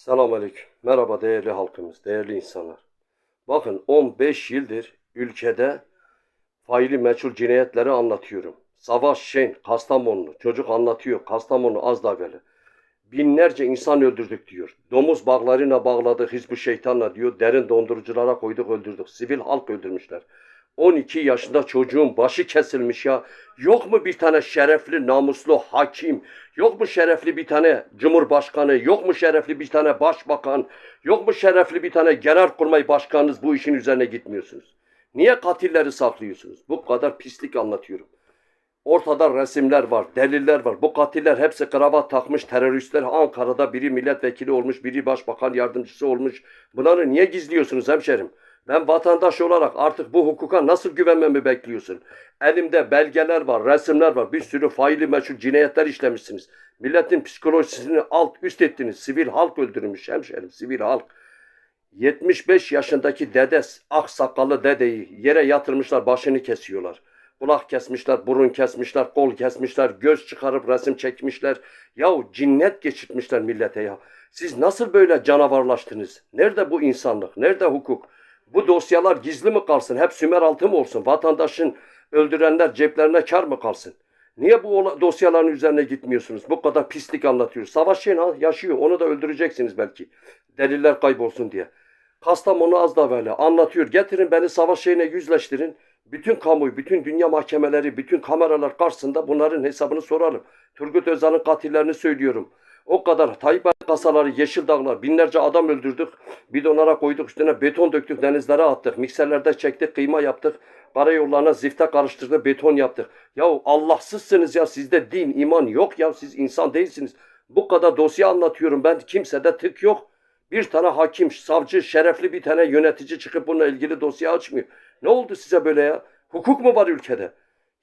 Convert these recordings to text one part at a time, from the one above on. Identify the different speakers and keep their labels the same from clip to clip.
Speaker 1: Selamünaleyküm. Merhaba değerli halkımız, değerli insanlar. Bakın 15 yıldır ülkede faili meçhul cinayetleri anlatıyorum. Savaş Şen, Kastamonu, çocuk anlatıyor. Kastamonu az da böyle. Binlerce insan öldürdük diyor. Domuz bağlarına bağladık Hizbu Şeytanla diyor. Derin donduruculara koyduk öldürdük. Sivil halk öldürmüşler. 12 yaşında çocuğun başı kesilmiş ya. Yok mu bir tane şerefli, namuslu hakim? Yok mu şerefli bir tane cumhurbaşkanı? Yok mu şerefli bir tane başbakan? Yok mu şerefli bir tane genelkurmay başkanınız bu işin üzerine gitmiyorsunuz? Niye katilleri saklıyorsunuz? Bu kadar pislik anlatıyorum. Ortada resimler var, deliller var. Bu katiller hepsi kravat takmış teröristler. Ankara'da biri milletvekili olmuş, biri başbakan yardımcısı olmuş. Bunları niye gizliyorsunuz hemşerim? Ben vatandaş olarak artık bu hukuka nasıl güvenmemi bekliyorsun? Elimde belgeler var, resimler var. Bir sürü faili meçhul cinayetler işlemişsiniz. Milletin psikolojisini alt üst ettiniz. Sivil halk öldürmüş hemşerim, sivil halk. 75 yaşındaki dedes, ak sakallı dedeyi yere yatırmışlar, başını kesiyorlar. Kulak kesmişler, burun kesmişler, kol kesmişler, göz çıkarıp resim çekmişler. Yahu cinnet geçirtmişler millete ya. Siz nasıl böyle canavarlaştınız? Nerede bu insanlık? Nerede hukuk? Bu dosyalar gizli mi kalsın? Hep sümer altı mı olsun? Vatandaşın öldürenler ceplerine kar mı kalsın? Niye bu dosyaların üzerine gitmiyorsunuz? Bu kadar pislik anlatıyoruz. Savaş Şenal yaşıyor. Onu da öldüreceksiniz belki. Deliller kaybolsun diye. Kastamonu az da böyle anlatıyor. Getirin beni savaş şeyine yüzleştirin. Bütün kamuoyu, bütün dünya mahkemeleri, bütün kameralar karşısında bunların hesabını soralım. Turgut Özal'ın katillerini söylüyorum. O kadar Tayyip kasaları, Yeşil Dağlar, binlerce adam öldürdük. Bidonlara koyduk, üstüne beton döktük, denizlere attık. Mikserlerde çektik, kıyma yaptık. Karayollarına zifte karıştırdık, beton yaptık. Yahu Allahsızsınız ya, sizde din, iman yok ya, siz insan değilsiniz. Bu kadar dosya anlatıyorum ben, kimsede tık yok. Bir tane hakim, savcı, şerefli bir tane yönetici çıkıp bununla ilgili dosya açmıyor. Ne oldu size böyle ya? Hukuk mu var ülkede?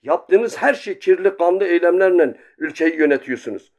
Speaker 1: Yaptığınız her şey kirli kanlı eylemlerle ülkeyi yönetiyorsunuz.